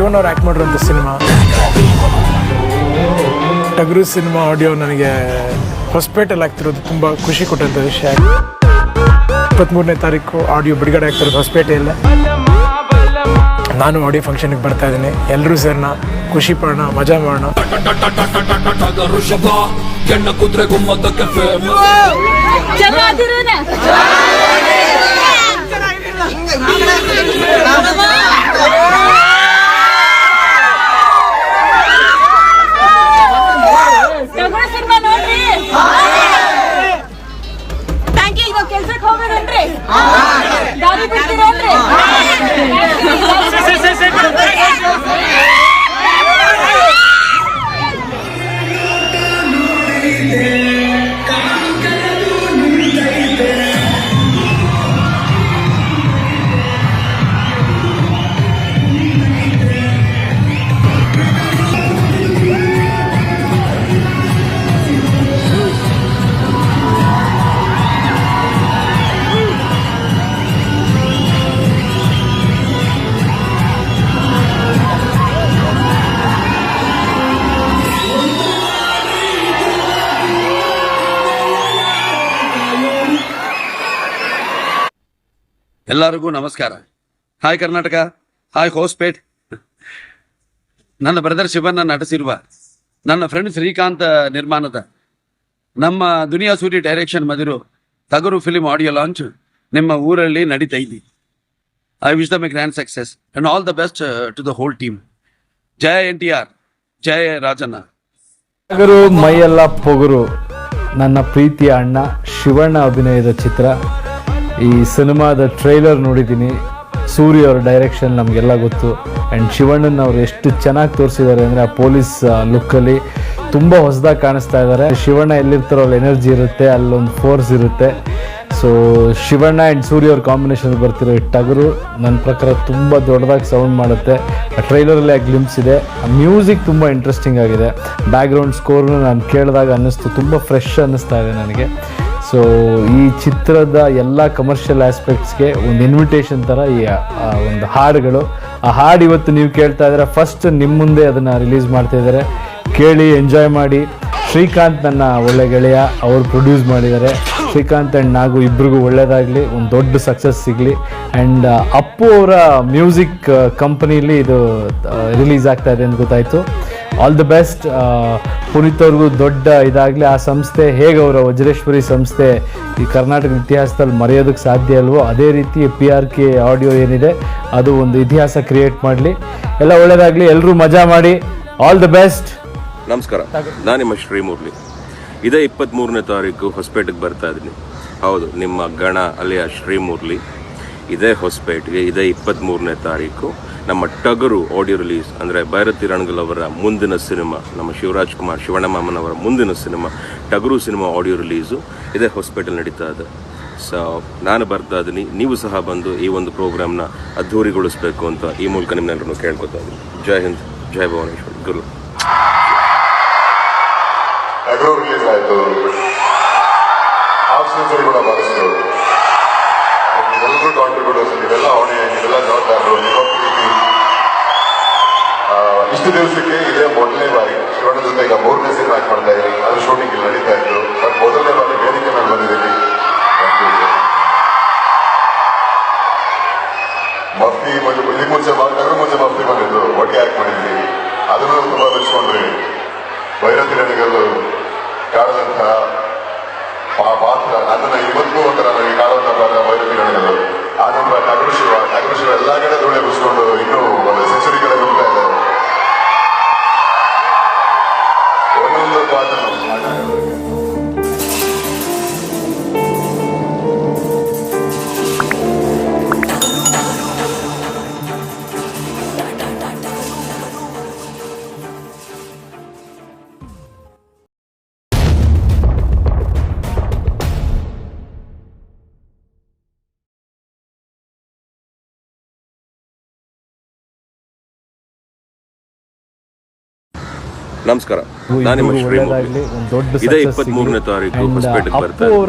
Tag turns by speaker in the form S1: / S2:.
S1: ಶಿವನ್ ಅವ್ರು ಆ್ಯಕ್ಟ್ ಮಾಡಿರೋಂಥ cinema Tagaru cinema audio ನನಗೆ ಹೊಸಪೇಟೆಲ್ಲಿ ಆಗ್ತಿರೋದು ತುಂಬ ಖುಷಿ ಕೊಟ್ಟಂಥ ವಿಷಯ. ಇಪ್ಪತ್ತ್ಮೂರನೇ ತಾರೀಕು ಆಡಿಯೋ ಬಿಡುಗಡೆ ಆಗ್ತಿರೋದು ಹೊಸಪೇಟೆಯಲ್ಲೇ ನಾನು ಆಡಿಯೋ ಫಂಕ್ಷನ್ಗೆ ಬರ್ತಾ ಇದ್ದೀನಿ. ಎಲ್ಲರೂ ಸೇರೋಣ ಖುಷಿ ಪಡೋಣ ಮಜಾ ಮಾಡೋಣ.
S2: ಕುದ್ರೆ
S3: ಎಲ್ಲರಿಗೂ ನಮಸ್ಕಾರ. ಹಾಯ್ ಕರ್ನಾಟಕ ಹಾಯ್ ಹೋಸ್ಪೇಟ್ ನನ್ನ ಬ್ರದರ್ ಶಿವನ್ನ ನಟಿಸಿರುವ ನನ್ನ ಫ್ರೆಂಡ್ ಶ್ರೀಕಾಂತ್ ನಿರ್ಮಾಣದ ನಮ್ಮ ದುನಿಯಾ ಸೂರಿ ಡೈರೆಕ್ಷನ್ ಮದಿರು ತಗರು ಫಿಲಿಂ ಆಡಿಯೋ ಲಾಂಚ್ ನಿಮ್ಮ ಊರಲ್ಲಿ ನಡೀತಾ I wish them a grand success and all the best to the whole team Jaya N T R, ಜಯ ರಾಜಣ್ಣ.
S4: ತಗರು, ಮೈಯೆಲ್ಲ ಪೊಗರು. ನನ್ನ ಪ್ರೀತಿಯ ಅಣ್ಣ ಶಿವಣ್ಣ ಅಭಿನಯದ ಚಿತ್ರ. ಈ ಸಿನಿಮಾದ ಟ್ರೈಲರ್ ನೋಡಿದ್ದೀನಿ. ಸೂರ್ಯ ಅವ್ರ ಡೈರೆಕ್ಷನ್ ನಮಗೆಲ್ಲ ಗೊತ್ತು. ಆ್ಯಂಡ್ ಶಿವಣ್ಣನ ಅವ್ರು ಎಷ್ಟು ಚೆನ್ನಾಗಿ ತೋರಿಸಿದ್ದಾರೆ ಅಂದರೆ ಆ ಪೊಲೀಸ್ ಲುಕ್ಕಲ್ಲಿ ತುಂಬ ಹೊಸದಾಗಿ ಕಾಣಿಸ್ತಾ ಇದ್ದಾರೆ ಶಿವಣ್ಣ ಎಲ್ಲಿರ್ತಾರೋ ಅಲ್ಲಿ ಎನರ್ಜಿ ಇರುತ್ತೆ, ಅಲ್ಲೊಂದು ಫೋರ್ಸ್ ಇರುತ್ತೆ. ಸೊ ಶಿವಣ್ಣ ಆ್ಯಂಡ್ ಸೂರ್ಯ ಅವ್ರ ಕಾಂಬಿನೇಷನ್ ಬರ್ತಿರೋ ಟಗರು ನನ್ನ ಪ್ರಕಾರ ತುಂಬ ದೊಡ್ಡದಾಗಿ ಸೌಂಡ್ ಮಾಡುತ್ತೆ. ಆ ಟ್ರೈಲರಲ್ಲಿ ಆ ಗ್ಲಿಮ್ಸ್ ಇದೆ. ಆ ಮ್ಯೂಸಿಕ್ ತುಂಬ ಇಂಟ್ರೆಸ್ಟಿಂಗ್ ಆಗಿದೆ. ಬ್ಯಾಕ್ಗ್ರೌಂಡ್ ಸ್ಕೋರ್ನು ನಾನು ಕೇಳಿದಾಗ ಅನ್ನಿಸ್ತು. ತುಂಬ ಫ್ರೆಶ್ ಅನ್ನಿಸ್ತಾ ಇದೆ ನನಗೆ. ಸೊ ಈ ಚಿತ್ರದ ಎಲ್ಲ ಕಮರ್ಷಿಯಲ್ ಆಸ್ಪೆಕ್ಟ್ಸ್ಗೆ ಒಂದು ಇನ್ವಿಟೇಷನ್ ಥರ ಈ ಒಂದು ಹಾಡುಗಳು. ಆ ಹಾಡು ಇವತ್ತು ನೀವು ಕೇಳ್ತಾ ಇದ್ದಾರೆ ಫಸ್ಟ್ ನಿಮ್ಮ ಮುಂದೆ ಅದನ್ನು ರಿಲೀಸ್ ಮಾಡ್ತಾ ಇದ್ದಾರೆ. ಕೇಳಿ ಎಂಜಾಯ್ ಮಾಡಿ. ಶ್ರೀಕಾಂತ್ ನನ್ನ ಒಳ್ಳೆ ಗೆಳೆಯ, ಅವರು ಪ್ರೊಡ್ಯೂಸ್ ಮಾಡಿದ್ದಾರೆ. ಶ್ರೀಕಾಂತ್ ಆ್ಯಂಡ್ ನಾಗು ಇಬ್ರಿಗೂ ಒಳ್ಳೆಯದಾಗಲಿ ಒಂದು ದೊಡ್ಡ ಸಕ್ಸಸ್ ಸಿಗಲಿ. ಆ್ಯಂಡ್ ಅಪ್ಪು ಅವರ ಮ್ಯೂಸಿಕ್ ಕಂಪನಿಲಿ ಇದು ರಿಲೀಸ್ ಆಗ್ತಾ ಇದೆ ಅಂತ ಗೊತ್ತಾಯಿತು. ಆಲ್ ದಿ ಬೆಸ್ಟ್ ಪುನೀತ್ ಅವ್ರಿಗೂ ದೊಡ್ಡ ಇದಾಗಲಿ. ಆ ಸಂಸ್ಥೆ ಹೇಗೆ ಅವರ ವಜ್ರೇಶ್ವರಿ ಸಂಸ್ಥೆ ಈ ಕರ್ನಾಟಕ ಇತಿಹಾಸದಲ್ಲಿ ಮರೆಯೋದಕ್ಕೆ ಸಾಧ್ಯ ಅಲ್ವೋ ಅದೇ ರೀತಿ ಪಿ ಆರ್ ಕೆ ಆಡಿಯೋ ಏನಿದೆ, ಅದು ಒಂದು ಇತಿಹಾಸ ಕ್ರಿಯೇಟ್ ಮಾಡಲಿ. ಎಲ್ಲ ಒಳ್ಳೆಯದಾಗಲಿ ಎಲ್ಲರೂ ಮಜಾ ಮಾಡಿ. ಆಲ್ ದಿ ಬೆಸ್ಟ್
S5: ನಮಸ್ಕಾರ. ನಾನು ನಿಮ್ಮ ಶ್ರೀಮೂರ್ಲಿ ಇದೇ ಇಪ್ಪತ್ತ್ಮೂರನೇ ತಾರೀಕು ಹೊಸಪೇಟೆಗೆ ಬರ್ತಾ ಇದ್ದೀನಿ. ಹೌದು, ನಿಮ್ಮ ಗಣ ಅಲ್ಲಿಯ ಶ್ರೀಮೂರ್ಲಿ ಇದೇ ಹೊಸಪೇಟೆಗೆ, ಇದೇ ಇಪ್ಪತ್ತ್ಮೂರನೇ ತಾರೀಕು. ನಮ್ಮ ಟಗರು ಆಡಿಯೋ ರಿಲೀಸ್ ಅಂದರೆ ಭೈರತಿ ರಣಗಲ್ ಅವರ ಮುಂದಿನ ಸಿನಿಮಾ, ನಮ್ಮ ಶಿವರಾಜ್ ಕುಮಾರ್ ಶಿವಣ್ಣಮಾಮನವರ ಮುಂದಿನ cinema, Tagaru cinema audio release ಇದೇ ಹಾಸ್ಪಿಟಲ್ ನಡೀತಾ ಇದೆ. ಸೊ ನಾನು ಬರ್ತಾ ಇದ್ದೀನಿ, ನೀವು ಸಹ ಬಂದು ಈ ಒಂದು ಪ್ರೋಗ್ರಾಮ್ನ ಅದ್ಧೂರಿಗೊಳಿಸಬೇಕು ಅಂತ ಈ ಮೂಲಕ ನಿಮ್ಮೆಲ್ಲರನ್ನು ಕೇಳ್ಕೊತಾ ಇದ್ದೀನಿ. ಜೈ ಹಿಂದ್, ಜೈ ಭುವನೇಶ್ವರ್, ಗುರು.
S6: ರಿಲೀಸ್ ಆಯಿತು. ಇಷ್ಟು ದಿವಸಕ್ಕೆ ಇದೇ ಮೊದಲನೇ ಬಾರಿ ಶಿವಣ್ಣ ಜೊತೆ ಈಗ ಮೂರನೇ ಸಿನಿಮಾ ಆಕ್ಟ್ ಮಾಡ್ತಾ ಇದ್ದೀನಿ. ಅದು ಶೂಟಿಂಗ್ ಇಲ್ಲಿ ನಡೀತಾ ಇತ್ತು. ಬಟ್ ಮೊದಲನೇ ಬಾರಿ ವೇದಿಕೆ ಮೇಲೆ ಬಂದಿದ್ದೀನಿ. ಮಫ್ತಿ ಮುಂಚೆ ಇಲ್ಲಿ ಮುಂಚೆ ಮಾಡಿದಾಗ ಮುಂಚೆ ಮಫ್ತಿ ಬಂದಿದ್ದು ಒಟ್ಟಿಗೆ ಆಕ್ಟ್ ಮಾಡಿದ್ದೀನಿ. ಅದನ್ನು ತುಂಬ ಮೆಚ್ಕೊಂಡ್ರಿ ಭೈರತಿ ನನಗಲ್ಲು ಕಾಡದಂತಹ ಪಾತ್ರ, ಅದನ್ನ ಇವತ್ತು ಒಂಥರ ನನಗೆ ಕಾಡುವಂತ ಪಾತ್ರ ಭೈರತಿ ರಣಗಲ್ಲು ಆನಂತರ ಟಗರು ಶಿವ ಟಗರು ಶಿವ ಎಲ್ಲ ಕಡೆ ಧೂಳೆ ಬಿಡಿಸ್ಕೊಂಡು ಇನ್ನೂ ಒಂದು ಸೆಂಚುರಿ
S5: ನಮಸ್ಕಾರ. ನಾನು ನಿಮ್ಮ
S4: ಶ್ರೀಮೂರ್ತಿ
S5: ಇದೇ ಇಪ್ಪತ್ತ್
S4: ಮೂರನೇ.
S5: ತಾರೀಕು ಹೊಸಪೇಟೆಗೆ ಬರ್ತಾ ಇದ್ದೀನಿ.